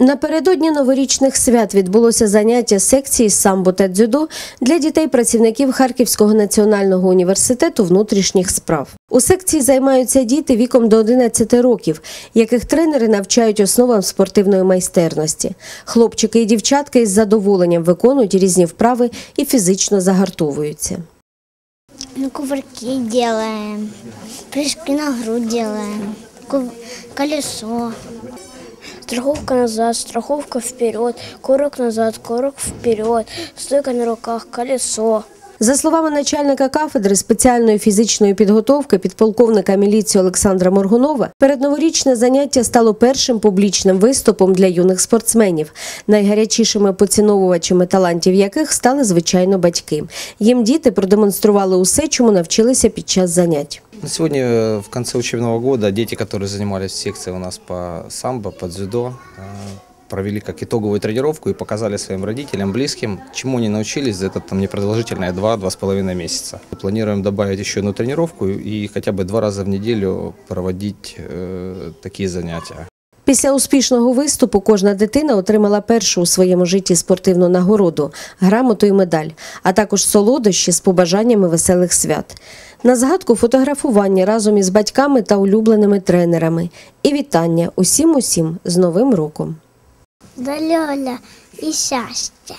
Напередодні новорічних свят відбулося заняття секції самбо та дзюдо для дітей-працівників Харківського національного університету внутрішніх справ. У секції займаються діти віком до 11 років, яких тренери навчають основам спортивної майстерності. Хлопчики і дівчатка із задоволенням виконують різні вправи і фізично загартовуються. Ну, кувырки делаем, прыжки на грудь делаем, колесо. Страховка назад, страховка вперед, курок назад, курок вперед, стойка на руках, колесо. За словами начальника кафедри спеціальної фізичної підготовки підполковника міліції Олександра Моргунова, передноворічне заняття стало першим публічним виступом для юних спортсменів, найгарячішими поціновувачами талантів яких стали звичайно батьки. Їм діти продемонстрували усе, чому навчилися під час занять. На Сегодня э, в конце учебного года дети, которые занимались в секции у нас по самбо, по дзюдо, э, провели как итоговую тренировку и показали своим родителям, близким, чему они научились за это там непродолжительное 2-2,5 месяца. Планируем добавить еще одну тренировку и хотя бы два раза в неделю проводить э, такие занятия. Після успішного виступу кожна дитина отримала першу у своєму житті спортивну нагороду, грамоту і медаль, а також солодощі з побажаннями веселих свят. На згадку фотографування разом із батьками та улюбленими тренерами. І вітання усім усім з Новим роком. Лёля и счастья.